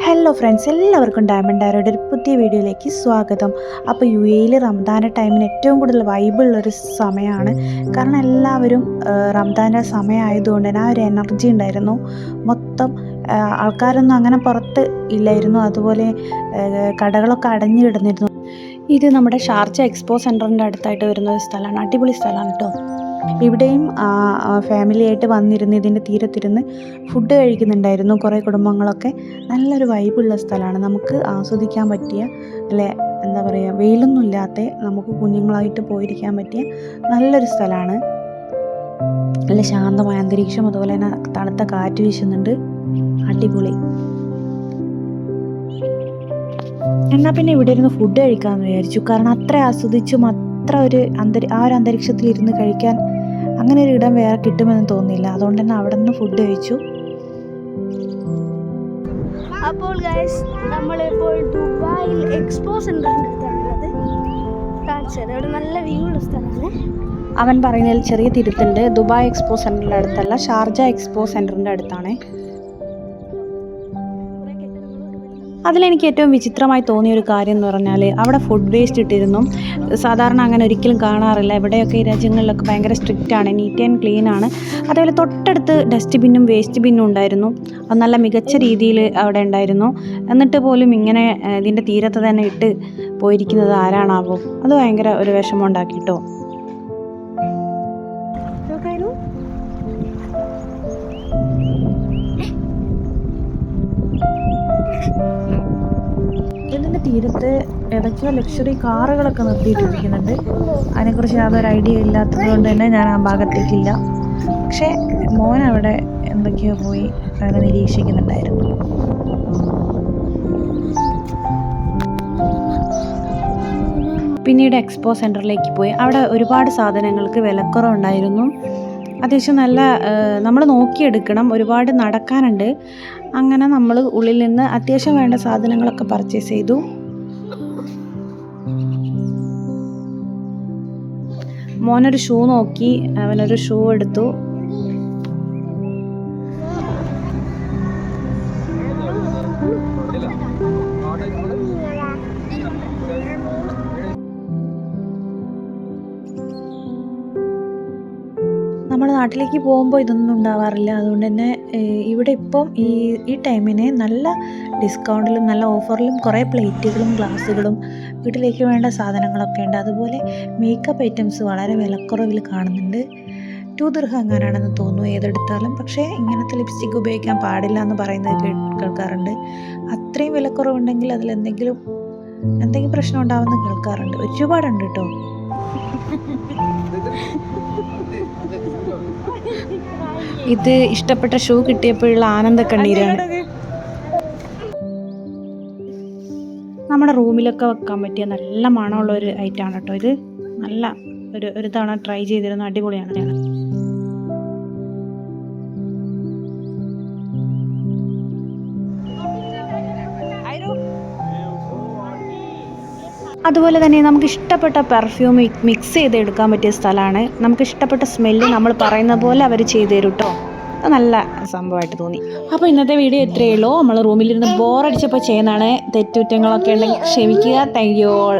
Hello friends എല്ലാവർക്കും diamond ഡയറിയുടെ ഒരു പുതിയ വീഡിയോയിലേക്ക് സ്വാഗതം. അപ്പോൾ യു എയിൽ റംദാന്റെ ടൈമിന് ഏറ്റവും കൂടുതൽ വൈബുള്ളൊരു സമയമാണ്. കാരണം എല്ലാവരും റംദാന്റെ സമയമായതുകൊണ്ട് തന്നെ ആ ഒരു എനർജി ഉണ്ടായിരുന്നു. മൊത്തം ആൾക്കാരൊന്നും അങ്ങനെ പുറത്ത് ഇല്ലായിരുന്നു. അതുപോലെ കടകളൊക്കെ അടഞ്ഞു കിടന്നിരുന്നു. ഇത് നമ്മുടെ ഷാർജ എക്സ്പോ സെന്ററിന്റെ അടുത്തായിട്ട് വരുന്ന ഒരു സ്ഥലമാണ്. അടിപൊളി സ്ഥലമാണ് കേട്ടോ. ഇവിടെയും ഫാമിലിയായിട്ട് വന്നിരുന്ന് ഇതിന്റെ തീരത്തിരുന്ന് ഫുഡ് കഴിക്കുന്നുണ്ടായിരുന്നു. കുറേ കുടുംബങ്ങളൊക്കെ നല്ലൊരു വൈബുള്ള സ്ഥലമാണ്. നമുക്ക് ആസ്വദിക്കാൻ പറ്റിയ അല്ലെ എന്താ പറയുക വെയിലൊന്നും ഇല്ലാത്ത നമുക്ക് കുഞ്ഞുങ്ങളായിട്ട് പോയിരിക്കാൻ പറ്റിയ നല്ലൊരു സ്ഥലമാണ് നല്ല ശാന്തമായ അന്തരീക്ഷം അതുപോലെ തന്നെ തണുത്ത കാറ്റ് വീശുന്നുണ്ട്. അടിപൊളി. എന്നാൽ പിന്നെ ഇവിടെ ഇരുന്ന് ഫുഡ് കഴിക്കാമെന്ന് വിചാരിച്ചു. കാരണം അത്ര ആസ്വദിച്ചും അത്ര ഒരു അന്തരി ആ ഒരു അന്തരീക്ഷത്തിൽ ഇരുന്ന് കഴിക്കാൻ അങ്ങനെ ഒരു ഇടം വേറെ കിട്ടുമെന്ന് തോന്നിയില്ല. അതുകൊണ്ട് തന്നെ അവിടെ നിന്ന് ഫുഡ് കഴിച്ചു. അപ്പോൾ ഗൈസ് നമ്മളിപ്പോൾ ദുബായിൽ എക്സ്പോ അടുത്താണുള്ളത് കാണിച്ചത് അവിടെ നല്ല വ്യൂ ഉള്ള സ്ഥലമാണ്. അവൻ പറയുന്നതിൽ ചെറിയ തിരുത്തുണ്ട്. ദുബായ് എക്സ്പോ സെന്ററിന്റെ അടുത്തല്ല ഷാർജ എക്സ്പോ സെന്ററിന്റെ അടുത്താണ്. അതിലെനിക്ക് ഏറ്റവും വിചിത്രമായി തോന്നിയ ഒരു കാര്യം എന്ന് പറഞ്ഞാൽ അവിടെ ഫുഡ് വേസ്റ്റ് ഇട്ടിരുന്നു സാധാരണ അങ്ങനെ ഒരിക്കലും കാണാറില്ല. ഇവിടെയൊക്കെ ഈ രാജ്യങ്ങളിലൊക്കെ ഭയങ്കര സ്ട്രിക്റ്റ് ആണ് നീറ്റ് ആൻഡ് ക്ലീൻ ആണ്. അതേപോലെ തൊട്ടടുത്ത് ഡസ്റ്റ് ബിന്നും വേസ്റ്റ് ബിന്നും ഉണ്ടായിരുന്നു. അത് നല്ല മികച്ച രീതിയിൽ അവിടെ ഉണ്ടായിരുന്നു. എന്നിട്ട് പോലും ഇങ്ങനെ ഇതിന്റെ തീരത്ത് തന്നെ ഇട്ട് പോയിരിക്കുന്നത് ആരാണാവോ? അത് ഭയങ്കര ഒരു വിഷമം ഉണ്ടാക്കി കേട്ടോ. തീരത്ത് ഏതൊക്കെയോ ലക്ഷറി കാറുകളൊക്കെ നിർത്തിയിട്ടിരിക്കുന്നുണ്ട്. അതിനെക്കുറിച്ച് യാതൊരു ഐഡിയ ഇല്ലാത്തത് കൊണ്ട് തന്നെ ഞാൻ ആ ഭാഗത്തേക്കില്ല. പക്ഷേ മോൻ അവിടെ എന്തൊക്കെയോ പോയി അതിനെ നിരീക്ഷിക്കുന്നുണ്ടായിരുന്നു. പിന്നീട് എക്സ്പോ സെന്ററിലേക്ക് പോയി. അവിടെ ഒരുപാട് സാധനങ്ങൾക്ക് വിലക്കുറവുണ്ടായിരുന്നു. അത്യാവശ്യം നല്ല നമ്മൾ നോക്കിയെടുക്കണം. ഒരുപാട് നടക്കാനുണ്ട്. അങ്ങനെ നമ്മൾ ഉള്ളിൽ നിന്ന് അത്യാവശ്യം വേണ്ട സാധനങ്ങളൊക്കെ പർച്ചേസ് ചെയ്തു. മോനൊരു ഷൂ നോക്കി അവനൊരു ഷൂ എടുത്തു. നമ്മുടെ നാട്ടിലേക്ക് പോകുമ്പോൾ ഇതൊന്നും ഉണ്ടാവാറില്ല. അതുകൊണ്ട് തന്നെ ഇവിടെ ഇപ്പം ഈ ഈ ടൈമിന് നല്ല ഡിസ്കൗണ്ടിലും നല്ല ഓഫറിലും കുറേ പ്ലേറ്റുകളും ഗ്ലാസ്സുകളും വീട്ടിലേക്ക് വേണ്ട സാധനങ്ങളൊക്കെ ഉണ്ട്. അതുപോലെ മേക്കപ്പ് ഐറ്റംസ് വളരെ വിലക്കുറവിൽ കാണുന്നുണ്ട്. ടു ദിർഹം എങ്ങാനാണെന്ന് തോന്നുന്നു ഏതെടുത്താലും. പക്ഷേ ഇങ്ങനത്തെ ലിപ്സ്റ്റിക് ഉപയോഗിക്കാൻ പാടില്ല എന്ന് പറയുന്നത് കേൾക്കാറുണ്ട്. അത്രയും വിലക്കുറവുണ്ടെങ്കിൽ അതിൽ എന്തെങ്കിലും എന്തെങ്കിലും പ്രശ്നം ഉണ്ടാവുമെന്ന് കേൾക്കാറുണ്ട്. ഒരുപാടുണ്ട് കേട്ടോ ഇത് ഇഷ്ടപ്പെട്ട ഷൂ കിട്ടിയപ്പോഴുള്ള ആനന്ദ കണ്ണീരാണ് നമ്മുടെ റൂമിലൊക്കെ വെക്കാൻ പറ്റിയ നല്ല മണമുള്ള ഒരു ഐറ്റമാണ് കേട്ടോ ഇത്. നല്ല ഒരു ഒരു തവണ ട്രൈ ചെയ്തിരുന്നു അടിപൊളിയാണ്. ഞാൻ അതുപോലെ തന്നെ നമുക്ക് ഇഷ്ടപ്പെട്ട പെർഫ്യൂം മിക്സ് ചെയ്ത് എടുക്കാൻ പറ്റിയ സ്ഥലമാണ്. നമുക്ക് ഇഷ്ടപ്പെട്ട സ്മെല്ല് നമ്മൾ പറയുന്ന പോലെ അവർ ചെയ്തു തരും കേട്ടോ. നല്ല സംഭവമായിട്ട് തോന്നി. അപ്പോൾ ഇന്നത്തെ വീഡിയോ എത്രയേ ഉള്ളൂ. നമ്മൾ റൂമിലിരുന്ന് ബോറടിച്ചപ്പോൾ ചെയ്യുന്നതാണ് തെറ്റുറ്റങ്ങളൊക്കെ ഉണ്ടെങ്കിൽ ക്ഷമിക്കുക. Thank you all